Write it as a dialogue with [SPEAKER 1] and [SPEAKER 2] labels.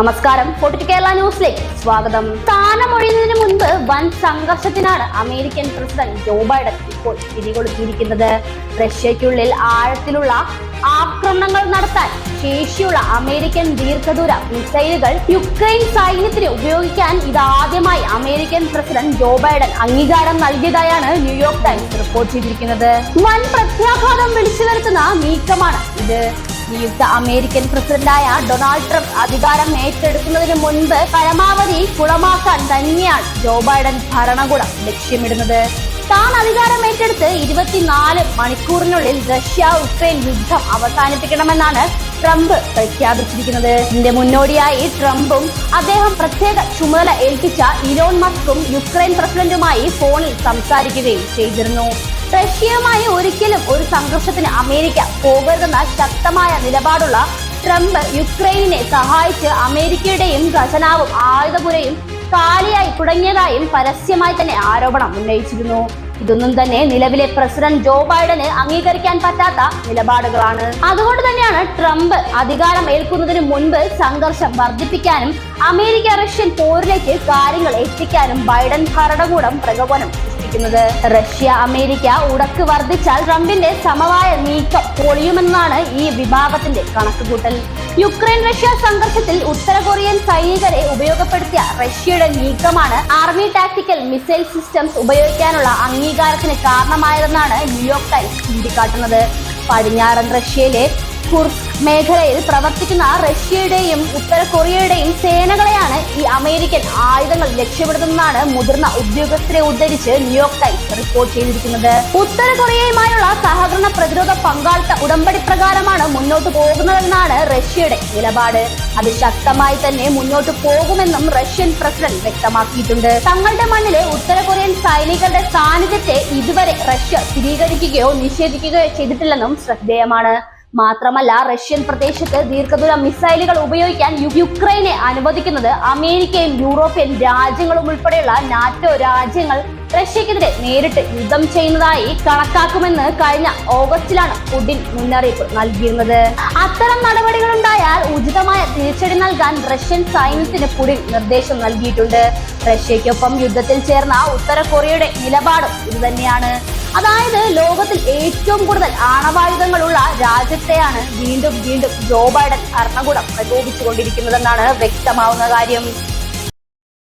[SPEAKER 1] നമസ്കാരം. ഫോർട്ടി കേരള ന്യൂസിലേക്ക് സ്വാഗതം. സ്ഥാനമൊഴിയുന്നതിന് മുൻപ് വൻ സംഘർഷത്തിനാണ് അമേരിക്കൻ പ്രസിഡന്റ് ജോ ബൈഡൻ ഇപ്പോൾ പിടികൊടുത്തിരിക്കുന്നത് റഷ്യയ്ക്കുള്ളിൽ ആഴത്തിലുള്ള ആക്രമണങ്ങൾ നടത്താൻ ശേഷിയുള്ള അമേരിക്കൻ ദീർഘദൂര മിസൈലുകൾ യുക്രൈൻ സൈന്യത്തിന് ഉപയോഗിക്കാൻ ഇതാദ്യമായി അമേരിക്കൻ പ്രസിഡന്റ് ജോ ബൈഡൻ അംഗീകാരം നൽകിയതായാണ് ന്യൂയോർക്ക് ടൈംസ് റിപ്പോർട്ട് ചെയ്തിരിക്കുന്നത്. വൻ പ്രത്യാഘാതം വിളിച്ചു വരുത്തുന്ന നീക്കമാണ് ഇത്. നിയുക്ത അമേരിക്കൻ പ്രസിഡന്റായ ഡൊണാൾഡ് ട്രംപ് അധികാരം ഏറ്റെടുക്കുന്നതിന് മുൻപ് പരമാവധി കുളമാക്കാൻ തന്നെയാണ് ജോ ബൈഡൻ ഭരണകൂടം ലക്ഷ്യമിടുന്നത്. താൻ അധികാരം ഏറ്റെടുത്ത് ഇരുപത്തിനാല് മണിക്കൂറിനുള്ളിൽ റഷ്യ ഉക്രൈൻ യുദ്ധം അവസാനിപ്പിക്കണമെന്നാണ് ട്രംപ് പ്രഖ്യാപിച്ചിരിക്കുന്നത്. ഇതിന്റെ മുന്നോടിയായി ട്രംപും അദ്ദേഹം പ്രത്യേക ചുമതല ഏൽപ്പിച്ച ഇലോൺ മസ്കും യുക്രൈൻ പ്രസിഡന്റുമായി ഫോണിൽ സംസാരിക്കുകയും ചെയ്തിരുന്നു. റഷ്യയുമായി ഒരിക്കലും ഒരു സംഘർഷത്തിന് അമേരിക്ക പോകരുതെന്ന ശക്തമായ നിലപാടുള്ള ട്രംപ് യുക്രൈനെ സഹായിച്ച് അമേരിക്കയുടെയും ഖജനാവും ആയുധപുരയും കാലിയായി തുടങ്ങിയതായും പരസ്യമായി തന്നെ ആരോപണം ഉന്നയിച്ചിരുന്നു. ഇതൊന്നും തന്നെ നിലവിലെ പ്രസിഡന്റ് ജോ ബൈഡന് അംഗീകരിക്കാൻ പറ്റാത്ത നിലപാടുകളാണ്. അതുകൊണ്ട് തന്നെയാണ് ട്രംപ് അധികാരം ഏൽക്കുന്നതിന് മുൻപ് സംഘർഷം വർദ്ധിപ്പിക്കാനും അമേരിക്ക റഷ്യൻ പോരിലേക്ക് കാര്യങ്ങൾ എത്തിക്കാനും ബൈഡൻ ഭരണകൂടം പ്രകോപനം സൃഷ്ടിക്കുന്നത് റഷ്യ അമേരിക്ക ഉടക്ക് വർദ്ധിച്ചാൽ ട്രംപിന്റെ സമവായ നീക്കം പൊളിയുമെന്നാണ് ഈ വിഭാഗത്തിന്റെ കണക്കുകൂട്ടൽ. യുക്രൈൻ റഷ്യ സംഘർഷത്തിൽ ഉത്തര കൊറിയൻ സൈനികരെ ഉപയോഗപ്പെടുത്തിയ റഷ്യയുടെ നീക്കമാണ് ആർമി ടാക്ടിക്കൽ മിസൈൽ സിസ്റ്റംസ് ഉപയോഗിക്കാനുള്ള അംഗീകാരത്തിന് കാരണമായതെന്നാണ് ന്യൂയോർക്ക് ടൈംസ് ചൂണ്ടിക്കാട്ടുന്നത്. പടിഞ്ഞാറൻ റഷ്യയിലെ കുർസ്ക് മേഖലയിൽ പ്രവർത്തിക്കുന്ന റഷ്യയുടെയും ഉത്തര കൊറിയയുടെയും സേനകളെയാണ് ഈ അമേരിക്കൻ ആയുധങ്ങൾ ലക്ഷ്യപ്പെടുത്തുന്നതാണ് മുതിർന്ന ഉദ്യോഗസ്ഥരെ ഉദ്ധരിച്ച് ന്യൂയോർക്ക് ടൈംസ് റിപ്പോർട്ട് ചെയ്തിരിക്കുന്നത്. ഉത്തര കൊറിയയുമായുള്ള സഹകരണ പ്രതിരോധ പങ്കാളിത്ത ഉടമ്പടി പ്രകാരമാണ് മുന്നോട്ട് പോകുന്നതെന്നാണ് റഷ്യയുടെ നിലപാട്. അത് ശക്തമായി തന്നെ മുന്നോട്ട് പോകുമെന്നും റഷ്യൻ പ്രസിഡന്റ് വ്യക്തമാക്കിയിട്ടുണ്ട്. തങ്ങളുടെ മണ്ണിലെ ഉത്തര കൊറിയൻ സൈനികരുടെ സാന്നിധ്യത്തെ ഇതുവരെ റഷ്യ സ്ഥിരീകരിക്കുകയോ നിഷേധിക്കുകയോ ചെയ്തിട്ടില്ലെന്നും ശ്രദ്ധേയമാണ്. മാത്രമല്ല റഷ്യൻ പ്രദേശത്ത് ദീർഘദൂര മിസൈലുകൾ ഉപയോഗിക്കാൻ യുക്രൈനെ അനുവദിക്കുന്നത് അമേരിക്കയും യൂറോപ്യൻ രാജ്യങ്ങളും ഉൾപ്പെടെയുള്ള നാറ്റോ രാജ്യങ്ങൾ റഷ്യക്കെതിരെ നേരിട്ട് യുദ്ധം ചെയ്യുന്നതായി കണക്കാക്കുമെന്ന് കഴിഞ്ഞ ഓഗസ്റ്റിലാണ് പുടിൻ മുന്നറിയിപ്പ് നൽകിയിരുന്നത്. അത്തരം നടപടികൾ ഉണ്ടായാൽ ഉചിതമായ തിരിച്ചടി നൽകാൻ റഷ്യൻ സൈന്യത്തിന് പുടിൻ നിർദ്ദേശം നൽകിയിട്ടുണ്ട്. റഷ്യയ്ക്കൊപ്പം യുദ്ധത്തിൽ ചേർന്ന ഉത്തര കൊറിയയുടെ നിലപാടും ഇതുതന്നെയാണ്. അതായത് ലോകത്തിൽ ഏറ്റവും കൂടുതൽ ആണവായുധങ്ങളുള്ള രാജ്യത്തെയാണ് വീണ്ടും വീണ്ടും ജോ ബൈഡൻ ഭരണകൂടം പ്രകോപിച്ചുകൊണ്ടിരിക്കുന്നതെന്നാണ് വ്യക്തമാവുന്ന കാര്യം.